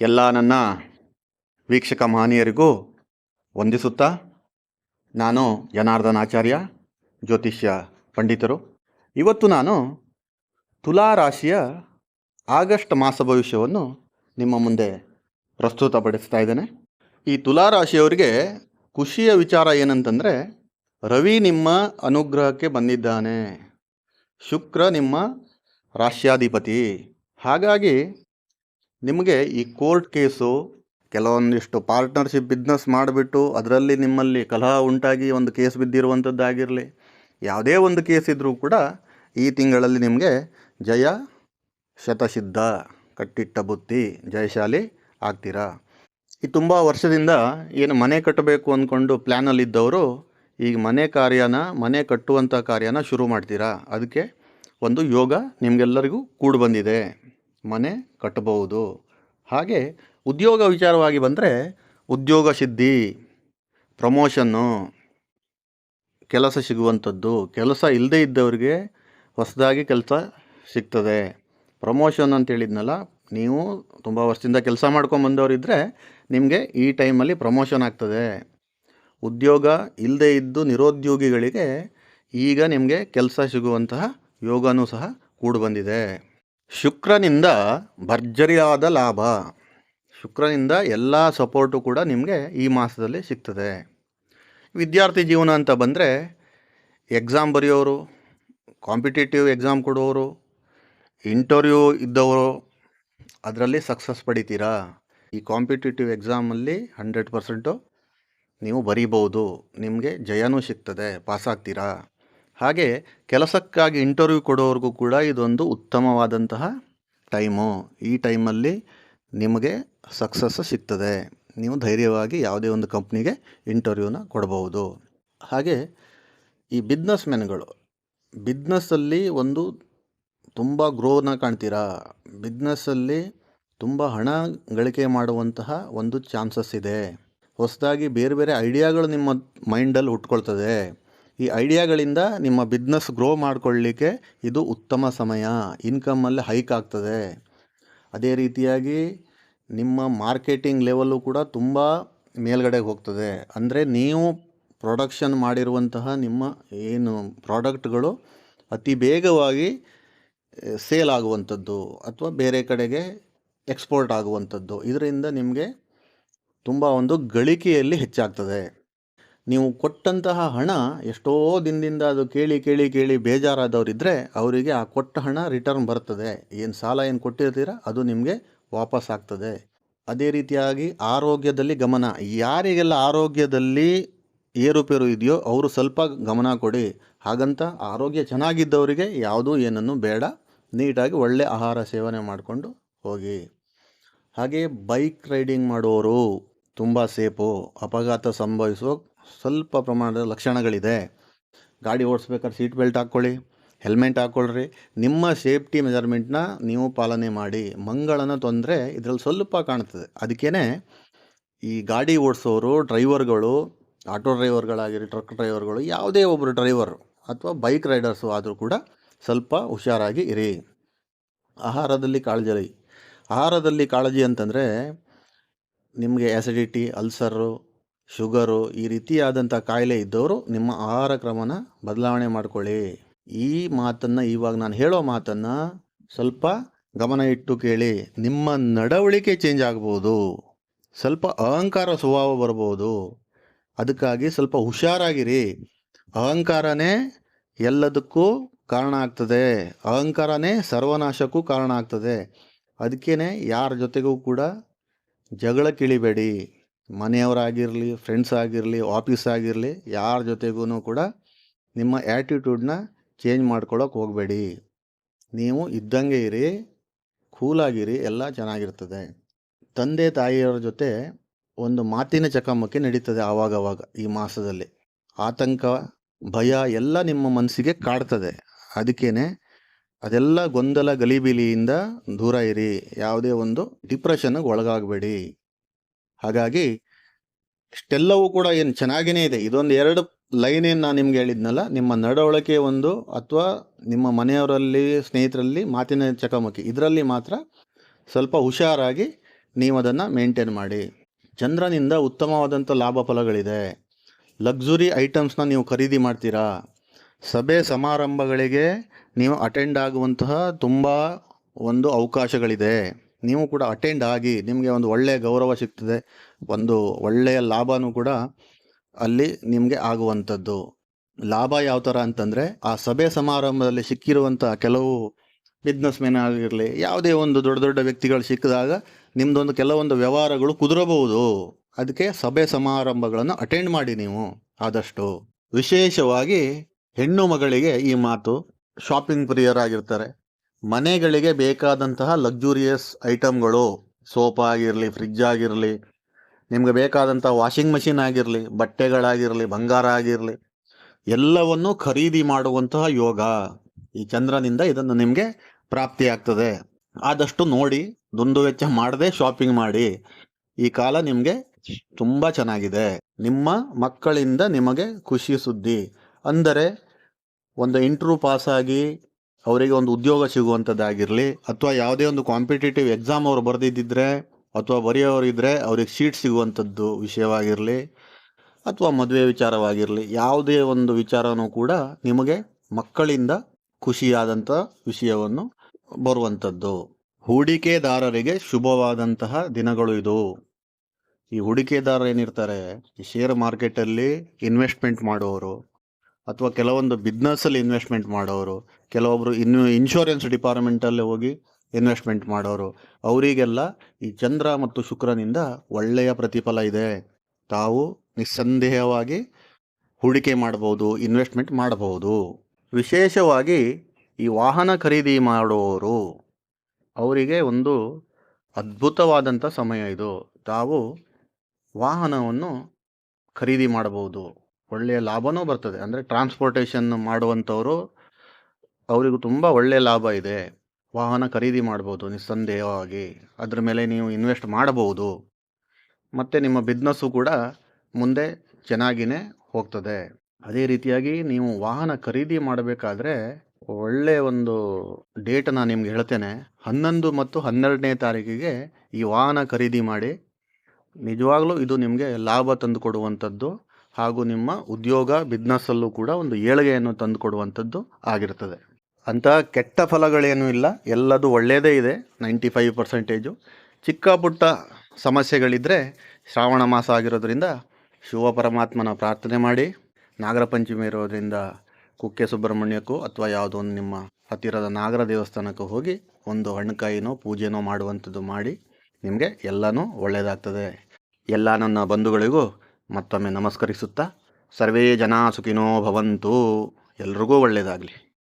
ಎಲ್ಲ ನನ್ನ ವೀಕ್ಷಕ ಮಹನೀಯರಿಗೂ ವಂದಿಸುತ್ತಾ ನಾನು ಜನಾರ್ದನ್ ಆಚಾರ್ಯ, ಜ್ಯೋತಿಷ್ಯ ಪಂಡಿತರು. ಇವತ್ತು ನಾನು ತುಲಾ ರಾಶಿಯ ಆಗಸ್ಟ್ ಮಾಸ ಭವಿಷ್ಯವನ್ನು ನಿಮ್ಮ ಮುಂದೆ ಪ್ರಸ್ತುತಪಡಿಸ್ತಾ ಇದ್ದೇನೆ. ಈ ತುಲಾ ರಾಶಿಯವರಿಗೆ ಖುಷಿಯ ವಿಚಾರ ಏನಂತಂದರೆ, ರವಿ ನಿಮ್ಮ ಅನುಗ್ರಹಕ್ಕೆ ಬಂದಿದ್ದಾನೆ. ಶುಕ್ರ ನಿಮ್ಮ ರಾಶ್ಯಾಧಿಪತಿ ಹಾಗಾಗಿ ನಿಮಗೆ ಈ ಕೋರ್ಟ್ ಕೇಸು ಕೆಲವೊಂದಿಷ್ಟು ಪಾರ್ಟ್ನರ್ಶಿಪ್ ಬಿಸ್ನೆಸ್ ಮಾಡಿಬಿಟ್ಟು ಅದರಲ್ಲಿ ನಿಮ್ಮಲ್ಲಿ ಕಲಹ ಉಂಟಾಗಿ ಒಂದು ಕೇಸ್ ಬಿದ್ದಿರುವಂಥದ್ದಾಗಿರಲಿ ಯಾವುದೇ ಒಂದು ಕೇಸ್ ಇದ್ದರೂ ಕೂಡ ಈ ತಿಂಗಳಲ್ಲಿ ನಿಮಗೆ ಜಯ ಶತಸಿದ್ಧ ಕಟ್ಟಿಟ್ಟ ಬುತ್ತಿ ಜಯಶಾಲಿ ಆಗ್ತೀರಾ? ಈ ತುಂಬ ವರ್ಷದಿಂದ ಏನು ಮನೆ ಕಟ್ಟಬೇಕು ಅಂದ್ಕೊಂಡು ಪ್ಲ್ಯಾನಲ್ಲಿದ್ದವರು ಈಗ ಮನೆ ಕಾರ್ಯನ, ಮನೆ ಕಟ್ಟುವಂಥ ಕಾರ್ಯನ ಶುರು ಮಾಡ್ತೀರಾ? ಅದಕ್ಕೆ ಒಂದು ಯೋಗ ನಿಮಗೆಲ್ಲರಿಗೂ ಕೂಡಿ ಬಂದಿದೆ ಮನೆ ಕಟ್ಟಬಹುದು. ಹಾಗೆ ಉದ್ಯೋಗ ವಿಚಾರವಾಗಿ ಬಂದರೆ ಉದ್ಯೋಗ ಸಿದ್ಧಿ, ಪ್ರಮೋಷನ್ನು, ಕೆಲಸ ಸಿಗುವಂಥದ್ದು, ಕೆಲಸ ಇಲ್ಲದೇ ಇದ್ದವರಿಗೆ ಹೊಸದಾಗಿ ಕೆಲಸ ಸಿಗ್ತದೆ. ಪ್ರಮೋಷನ್ ಅಂತ ಹೇಳಿದ್ನಲ್ಲ, ನೀವು ತುಂಬ ವರ್ಷದಿಂದ ಕೆಲಸ ಮಾಡ್ಕೊಂಬಂದವರಿದ್ದರೆ ನಿಮಗೆ ಈ ಟೈಮಲ್ಲಿ ಪ್ರಮೋಷನ್ ಆಗ್ತದೆ. ಉದ್ಯೋಗ ಇಲ್ಲದೇ ಇದ್ದು ನಿರುದ್ಯೋಗಿಗಳಿಗೆ ಈಗ ನಿಮಗೆ ಕೆಲಸ ಸಿಗುವಂತಹ ಯೋಗನೂ ಸಹ ಕೂಡಿ ಬಂದಿದೆ ಶುಕ್ರನಿಂದ ಭರ್ಜರಿಯಾದ ಲಾಭ. ಶುಕ್ರನಿಂದ ಎಲ್ಲ ಸಪೋರ್ಟು ಕೂಡ ನಿಮಗೆ ಈ ಮಾಸದಲ್ಲಿ ಸಿಗ್ತದೆ. ವಿದ್ಯಾರ್ಥಿ ಜೀವನ ಅಂತ ಬಂದರೆ ಎಕ್ಸಾಮ್ ಬರೆಯೋರು ಕಾಂಪಿಟೇಟಿವ್ ಎಕ್ಸಾಮ್ ಕೊಡೋರು ಇಂಟರ್ವ್ಯೂ ಇದ್ದವರು, ಅದರಲ್ಲಿ ಸಕ್ಸಸ್ ಪಡಿತೀರಾ? ಈ ಕಾಂಪಿಟೇಟಿವ್ ಎಕ್ಸಾಮಲ್ಲಿ ಹಂಡ್ರೆಡ್ ಪರ್ಸೆಂಟು ನೀವು ಬರೀಬೋದು ನಿಮಗೆ ಜಯನೂ ಸಿಗ್ತದೆ. ಪಾಸಾಗ್ತೀರಾ? ಹಾಗೆ ಕೆಲಸಕ್ಕಾಗಿ ಇಂಟರ್ವ್ಯೂ ಕೊಡೋವ್ರಿಗೂ ಕೂಡ ಇದೊಂದು ಉತ್ತಮವಾದಂತಹ ಟೈಮು ಈ ಟೈಮಲ್ಲಿ ನಿಮಗೆ ಸಕ್ಸಸ್ ಸಿಗ್ತದೆ. ನೀವು ಧೈರ್ಯವಾಗಿ ಯಾವುದೇ ಒಂದು ಕಂಪ್ನಿಗೆ ಇಂಟರ್ವ್ಯೂನ ಕೊಡಬಹುದು ಹಾಗೆ ಈ ಬಿಸ್ನೆಸ್ ಮೆನ್ಗಳು ಬಿಸ್ನೆಸ್ಸಲ್ಲಿ ಒಂದು ತುಂಬ ಗ್ರೋನ ಕಾಣ್ತೀರಾ? ಬಿಸ್ನೆಸ್ಸಲ್ಲಿ ತುಂಬ ಹಣ ಗಳಿಕೆ ಮಾಡುವಂತಹ ಒಂದು ಚಾನ್ಸಸ್ ಇದೆ. ಹೊಸದಾಗಿ ಬೇರೆ ಬೇರೆ ಐಡಿಯಾಗಳು ನಿಮ್ಮ ಮೈಂಡಲ್ಲಿ ಹುಟ್ಕೊಳ್ತದೆ. ಈ ಐಡಿಯಾಗಳಿಂದ ನಿಮ್ಮ ಬಿಸ್ನೆಸ್ ಗ್ರೋ ಮಾಡಿಕೊಳ್ಳಿಕ್ಕೆ ಇದು ಉತ್ತಮ ಸಮಯ. ಇನ್ಕಮಲ್ಲಿ ಹೈಕ್ ಆಗ್ತದೆ. ಅದೇ ರೀತಿಯಾಗಿ ನಿಮ್ಮ ಮಾರ್ಕೆಟಿಂಗ್ ಲೆವೆಲ್ಲು ಕೂಡ ತುಂಬ ಮೇಲ್ಗಡೆಗೆ ಹೋಗ್ತದೆ. ಅಂದರೆ ನೀವು ಪ್ರೊಡಕ್ಷನ್ ಮಾಡಿರುವಂತಹ ನಿಮ್ಮ ಏನು ಪ್ರಾಡಕ್ಟ್ಗಳು ಅತಿ ಬೇಗವಾಗಿ ಸೇಲ್ ಆಗುವಂಥದ್ದು ಅಥವಾ ಬೇರೆ ಕಡೆಗೆ ಎಕ್ಸ್ಪೋರ್ಟ್ ಆಗುವಂಥದ್ದು. ಇದರಿಂದ ನಿಮಗೆ ತುಂಬ ಒಂದು ಗಳಿಕೆಯಲ್ಲಿ ಹೆಚ್ಚಾಗ್ತದೆ. ನೀವು ಕೊಟ್ಟಂತಹ ಹಣ ಎಷ್ಟೋ ದಿನದಿಂದ ಅದು ಕೇಳಿ ಕೇಳಿ ಕೇಳಿ ಬೇಜಾರಾದವರಿದ್ದರೆ ಅವರಿಗೆ ಆ ಕೊಟ್ಟ ಹಣ ರಿಟರ್ನ್ ಬರ್ತದೆ. ಏನು ಸಾಲ ಏನು ಕೊಟ್ಟಿರ್ತೀರ ಅದು ನಿಮಗೆ ವಾಪಸ್ ಆಗ್ತದೆ. ಅದೇ ರೀತಿಯಾಗಿ ಆರೋಗ್ಯದಲ್ಲಿ ಗಮನ. ಯಾರಿಗೆಲ್ಲ ಆರೋಗ್ಯದಲ್ಲಿ ಏರುಪೇರು ಇದೆಯೋ ಅವರು ಸ್ವಲ್ಪ ಗಮನ ಕೊಡಿ. ಹಾಗಂತ ಆರೋಗ್ಯ ಚೆನ್ನಾಗಿದ್ದವರಿಗೆ ಯಾವುದೂ ಏನನ್ನು ಬೇಡ. ನೀಟಾಗಿ ಒಳ್ಳೆ ಆಹಾರ ಸೇವನೆ ಮಾಡಿಕೊಂಡು ಹೋಗಿ. ಹಾಗೆ ಬೈಕ್ ರೈಡಿಂಗ್ ಮಾಡುವವರು ತುಂಬ ಸೇಫು ಅಪಘಾತ ಸಂಭವಿಸುವ ಸ್ವಲ್ಪ ಪ್ರಮಾಣದ ಲಕ್ಷಣಗಳಿದೆ. ಗಾಡಿ ಓಡಿಸ್ಬೇಕಾದ್ರೆ ಸೀಟ್ ಬೆಲ್ಟ್ ಹಾಕ್ಕೊಳ್ಳಿ ಹೆಲ್ಮೆಟ್ ಹಾಕ್ಕೊಳ್ಳ್ರಿ ನಿಮ್ಮ ಸೇಫ್ಟಿ ಮೆಜರ್ಮೆಂಟ್ನ ನೀವು ಪಾಲನೆ ಮಾಡಿ. ಮಂಗಳನ ತೊಂದರೆ ಇದರಲ್ಲಿ ಸ್ವಲ್ಪ ಕಾಣ್ತದೆ. ಅದಕ್ಕೇ ಈ ಗಾಡಿ ಓಡಿಸೋರು ಡ್ರೈವರ್ಗಳು ಆಟೋ ಡ್ರೈವರ್ಗಳಾಗಿರಿ ಟ್ರಕ್ ಡ್ರೈವರ್ಗಳು ಯಾವುದೇ ಒಬ್ಬರು ಡ್ರೈವರು ಅಥವಾ ಬೈಕ್ ರೈಡರ್ಸು ಆದರೂ ಕೂಡ ಸ್ವಲ್ಪ ಹುಷಾರಾಗಿ ಇರಿ. ಆಹಾರದಲ್ಲಿ ಕಾಳಜಿ ಆಹಾರದಲ್ಲಿ ಕಾಳಜಿ ಅಂತಂದರೆ ನಿಮಗೆ ಆ್ಯಸಿಡಿಟಿ ಅಲ್ಸರು ಶುಗರು ಈ ರೀತಿಯಾದಂಥ ಕಾಯಿಲೆ ಇದ್ದವರು ನಿಮ್ಮ ಆಹಾರ ಕ್ರಮನ ಬದಲಾವಣೆ ಮಾಡಿಕೊಳ್ಳಿ. ಈ ಮಾತನ್ನು, ಇವಾಗ ನಾನು ಹೇಳೋ ಮಾತನ್ನು ಸ್ವಲ್ಪ ಗಮನ ಇಟ್ಟು ಕೇಳಿ. ನಿಮ್ಮ ನಡವಳಿಕೆ ಚೇಂಜ್ ಆಗ್ಬೋದು. ಸ್ವಲ್ಪ ಅಹಂಕಾರ ಸ್ವಭಾವ ಬರ್ಬೋದು. ಅದಕ್ಕಾಗಿ ಸ್ವಲ್ಪ ಹುಷಾರಾಗಿರಿ. ಅಹಂಕಾರನೇ ಎಲ್ಲದಕ್ಕೂ ಕಾರಣ ಆಗ್ತದೆ. ಅಹಂಕಾರನೇ ಸರ್ವನಾಶಕ್ಕೂ ಕಾರಣ ಆಗ್ತದೆ. ಅದಕ್ಕೇ ಯಾರ ಜೊತೆಗೂ ಕೂಡ ಜಗಳ ಕಿಳಿಬೇಡಿ. ಮನೆಯವರಾಗಿರಲಿ ಫ್ರೆಂಡ್ಸ್ ಆಗಿರಲಿ ಆಫೀಸ್ ಆಗಿರಲಿ, ಯಾರ ಜೊತೆಗೂ ಕೂಡ ನಿಮ್ಮ ಆ್ಯಟಿಟ್ಯೂಡ್ನ ಚೇಂಜ್ ಮಾಡ್ಕೊಳ್ಳೋಕೆ ಹೋಗಬೇಡಿ. ನೀವು ಇದ್ದಂಗೆ ಇರಿ ಕೂಲಾಗಿರಿ ಎಲ್ಲ ಚೆನ್ನಾಗಿರ್ತದೆ. ತಂದೆ, ತಾಯಿಯವರ ಜೊತೆ ಒಂದು ಮಾತಿನ ಚಕಮಕಿ ನಡೀತದೆ ಆವಾಗವಾಗ ಈ ಮಾಸದಲ್ಲಿ. ಆತಂಕ, ಭಯ ಎಲ್ಲ ನಿಮ್ಮ ಮನಸ್ಸಿಗೆ ಕಾಡ್ತದೆ. ಅದಕ್ಕೇ ಅದೆಲ್ಲ ಗೊಂದಲ ಗಲಿಬಿಲಿಯಿಂದ ದೂರ ಇರಿ. ಯಾವುದೇ ಒಂದು ಡಿಪ್ರೆಷನ್ಗೆ ಒಳಗಾಗಬೇಡಿ. ಹಾಗಾಗಿ ಇಷ್ಟೆಲ್ಲವೂ ಕೂಡ ಏನು ಚೆನ್ನಾಗಿಯೇ ಇದೆ. ಇದೊಂದು ಎರಡು ಲೈನ್ ಏನು ನಾನು ನಿಮ್ಗೆ ಹೇಳಿದ್ನಲ್ಲ, ನಿಮ್ಮ ನಡವಳಿಕೆ ಒಂದು ಅಥವಾ ನಿಮ್ಮ ಮನೆಯವರಲ್ಲಿ, ಸ್ನೇಹಿತರಲ್ಲಿ ಮಾತಿನ ಚಕಮಕಿ. ಇದರಲ್ಲಿ ಮಾತ್ರ ಸ್ವಲ್ಪ ಹುಷಾರಾಗಿ ನೀವು ಅದನ್ನು ಮೇಂಟೈನ್ ಮಾಡಿ. ಚಂದ್ರನಿಂದ ಉತ್ತಮವಾದಂಥ ಲಾಭ ಫಲಗಳಿದೆ. ಲಕ್ಸುರಿ ಐಟಮ್ಸ್ನ ನೀವು ಖರೀದಿ ಮಾಡ್ತೀರಾ? ಸಭೆ ಸಮಾರಂಭಗಳಿಗೆ ನೀವು ಅಟೆಂಡ್ ಆಗುವಂತಹ ತುಂಬ ಒಂದು ಅವಕಾಶಗಳಿದೆ. ನೀವು ಕೂಡ ಅಟೆಂಡ್ ಆಗಿ ನಿಮಗೆ ಒಂದು ಒಳ್ಳೆಯ ಗೌರವ ಸಿಗ್ತದೆ. ಒಂದು ಒಳ್ಳೆಯ ಲಾಭನೂ ಕೂಡ ಅಲ್ಲಿ ನಿಮಗೆ ಆಗುವಂಥದ್ದು. ಲಾಭ ಯಾವ ಥರ ಅಂತಂದರೆ ಆ ಸಭೆ ಸಮಾರಂಭದಲ್ಲಿ ಸಿಕ್ಕಿರುವಂಥ ಕೆಲವು ಬಿಸ್ನೆಸ್ ಮೆನ್ ಆಗಿರಲಿ, ಯಾವುದೇ ಒಂದು ದೊಡ್ಡ ದೊಡ್ಡ ವ್ಯಕ್ತಿಗಳು ಸಿಕ್ಕಿದಾಗ ನಿಮ್ಮದೊಂದು ಕೆಲವೊಂದು ವ್ಯವಹಾರಗಳು ಕುದುರಬಹುದು. ಅದಕ್ಕೆ ಸಭೆ ಸಮಾರಂಭಗಳನ್ನು ಅಟೆಂಡ್ ಮಾಡಿ ನೀವು ಆದಷ್ಟು. ವಿಶೇಷವಾಗಿ ಹೆಣ್ಣು ಮಗಳಿಗೆ ಈ ಮಾತು ಶಾಪಿಂಗ್ ಪ್ರಿಯರಾಗಿರ್ತಾರೆ. ಮನೆಗಳಿಗೆ ಬೇಕಾದಂತಹ ಲಕ್ಸುರಿಯಸ್ ಐಟಮ್ಗಳು ಸೋಪ ಆಗಿರಲಿ ಫ್ರಿಜ್ ಆಗಿರಲಿ, ನಿಮಗೆ ಬೇಕಾದಂಥ ವಾಷಿಂಗ್ ಮಷಿನ್ ಆಗಿರಲಿ, ಬಟ್ಟೆಗಳಾಗಿರಲಿ, ಬಂಗಾರ ಆಗಿರಲಿ, ಎಲ್ಲವನ್ನು ಖರೀದಿ ಮಾಡುವಂತಹ ಯೋಗ ಈ ಚಂದ್ರನಿಂದ ಇದನ್ನು ನಿಮಗೆ ಪ್ರಾಪ್ತಿಯಾಗ್ತದೆ. ಆದಷ್ಟು ನೋಡಿ, ದುಂದು ವೆಚ್ಚ ಮಾಡದೆ ಶಾಪಿಂಗ್ ಮಾಡಿ, ಈ ಕಾಲ ನಿಮಗೆ ತುಂಬ ಚೆನ್ನಾಗಿದೆ. ನಿಮ್ಮ ಮಕ್ಕಳಿಂದ ನಿಮಗೆ ಖುಷಿ ಸುದ್ದಿ. ಅಂದರೆ, ಒಂದು ಇಂಟ್ರೂ ಪಾಸಾಗಿ ಅವರಿಗೆ ಒಂದು ಉದ್ಯೋಗ ಸಿಗುವಂಥದ್ದಾಗಿರಲಿ ಅಥವಾ ಯಾವುದೇ ಒಂದು ಕಾಂಪಿಟೇಟಿವ್ ಎಕ್ಸಾಮ್ ಅವರು ಬರೆದಿದ್ದಿದ್ರೆ ಅಥವಾ ಬರೆಯೋರಿದ್ದರೆ ಅವ್ರಿಗೆ ಸೀಟ್ ಸಿಗುವಂಥದ್ದು ವಿಷಯವಾಗಿರಲಿ ಅಥವಾ ಮದುವೆ ವಿಚಾರವಾಗಿರಲಿ, ಯಾವುದೇ ಒಂದು ವಿಚಾರನೂ ಕೂಡ ನಿಮಗೆ ಮಕ್ಕಳಿಂದ ಖುಷಿಯಾದಂಥ ವಿಷಯವನ್ನು ಬರುವಂಥದ್ದು ಹೂಡಿಕೆದಾರರಿಗೆ ಶುಭವಾದಂತಹ ದಿನಗಳು ಇದು. ಈ ಹೂಡಿಕೆದಾರರು ಏನಿರ್ತಾರೆ, ಈ ಶೇರ್ ಮಾರ್ಕೆಟಲ್ಲಿ ಇನ್ವೆಸ್ಟ್ಮೆಂಟ್ ಮಾಡುವವರು ಅಥವಾ ಕೆಲವೊಂದು ಬಿಸ್ನೆಸ್ಸಲ್ಲಿ ಇನ್ವೆಸ್ಟ್ಮೆಂಟ್ ಮಾಡೋರು ಕೆಲವೊಬ್ಬರು ಇನ್ನು ಇನ್ಶೂರೆನ್ಸ್ ಡಿಪಾರ್ಟ್ಮೆಂಟಲ್ಲಿ ಹೋಗಿ ಇನ್ವೆಸ್ಟ್ಮೆಂಟ್ ಮಾಡೋರು, ಅವರಿಗೆಲ್ಲ ಈ ಚಂದ್ರ ಮತ್ತು ಶುಕ್ರನಿಂದ ಒಳ್ಳೆಯ ಪ್ರತಿಫಲ ಇದೆ. ತಾವು ನಿಸ್ಸಂದೇಹವಾಗಿ ಹೂಡಿಕೆ ಮಾಡಬಹುದು ಇನ್ವೆಸ್ಟ್ಮೆಂಟ್ ಮಾಡಬಹುದು. ವಿಶೇಷವಾಗಿ ಈ ವಾಹನ ಖರೀದಿ ಮಾಡುವವರು ಅವರಿಗೆ ಒಂದು ಅದ್ಭುತವಾದಂಥ ಸಮಯ ಇದು. ತಾವು ವಾಹನವನ್ನು ಖರೀದಿ ಮಾಡಬಹುದು. ಒಳ್ಳೆಯ ಲಾಭವೂ ಬರ್ತದೆ. ಅಂದರೆ ಟ್ರಾನ್ಸ್ಪೋರ್ಟೇಷನ್ ಮಾಡುವಂಥವರು ಅವರಿಗೂ ತುಂಬ ಒಳ್ಳೆಯ ಲಾಭ ಇದೆ. ವಾಹನ ಖರೀದಿ ಮಾಡ್ಬೋದು ನಿಸ್ಸಂದೇಹವಾಗಿ. ಅದ್ರ ಮೇಲೆ ನೀವು ಇನ್ವೆಸ್ಟ್ ಮಾಡಬಹುದು. ಮತ್ತು ನಿಮ್ಮ ಬಿಸ್ನೆಸ್ಸು ಕೂಡ ಮುಂದೆ ಚೆನ್ನಾಗಿಯೇ ಹೋಗ್ತದೆ. ಅದೇ ರೀತಿಯಾಗಿ ನೀವು ವಾಹನ ಖರೀದಿ ಮಾಡಬೇಕಾದ್ರೆ ಒಳ್ಳೆಯ ಒಂದು ಡೇಟ್ ನಾನು ನಿಮ್ಗೆ ಹೇಳ್ತೇನೆ. ಹನ್ನೊಂದು ಮತ್ತು ಹನ್ನೆರಡನೇ ತಾರೀಕಿಗೆ ಈ ವಾಹನ ಖರೀದಿ ಮಾಡಿ ನಿಜವಾಗ್ಲೂ ಇದು ನಿಮಗೆ ಲಾಭ ತಂದು ಕೊಡುವಂಥದ್ದು. ಹಾಗೂ ನಿಮ್ಮ ಉದ್ಯೋಗ, ಬಿಸ್ನೆಸ್ಸಲ್ಲೂ ಕೂಡ ಒಂದು ಏಳಿಗೆಯನ್ನು ತಂದು ಕೊಡುವಂಥದ್ದು ಆಗಿರ್ತದೆ ಅಂತಹ ಕೆಟ್ಟ ಫಲಗಳೇನೂ ಇಲ್ಲ. ಎಲ್ಲದು ಒಳ್ಳೆಯದೇ ಇದೆ, ನೈಂಟಿ ಫೈವ್ ಪರ್ಸೆಂಟೇಜು. ಚಿಕ್ಕ ಪುಟ್ಟ ಸಮಸ್ಯೆಗಳಿದ್ದರೆ ಶ್ರಾವಣ ಮಾಸ ಆಗಿರೋದ್ರಿಂದ ಶಿವ ಪರಮಾತ್ಮನ ಪ್ರಾರ್ಥನೆ ಮಾಡಿ, ನಾಗರ ಪಂಚಮಿ ಇರೋದ್ರಿಂದ ಕುಕ್ಕೆ ಸುಬ್ರಹ್ಮಣ್ಯಕ್ಕೂ ಅಥವಾ ಯಾವುದೋ ಒಂದು ನಿಮ್ಮ ಹತ್ತಿರದ ನಾಗರ ದೇವಸ್ಥಾನಕ್ಕೂ ಹೋಗಿ ಒಂದು ಹಣ್ಣುಕಾಯಿನೋ ಪೂಜೆನೋ ಮಾಡುವಂಥದ್ದು ಮಾಡಿ ನಿಮಗೆ ಎಲ್ಲನೂ ಒಳ್ಳೆಯದಾಗ್ತದೆ ಎಲ್ಲ ನನ್ನ ಬಂಧುಗಳಿಗೂ ಮತ್ತೊಮ್ಮೆ ನಮಸ್ಕರಿಸುತ್ತಾ ಸರ್ವೇ ಜನ ಸುಖಿನೋ ಭವಂತು. ಎಲ್ರಿಗೂ ಒಳ್ಳೆಯದಾಗಲಿ.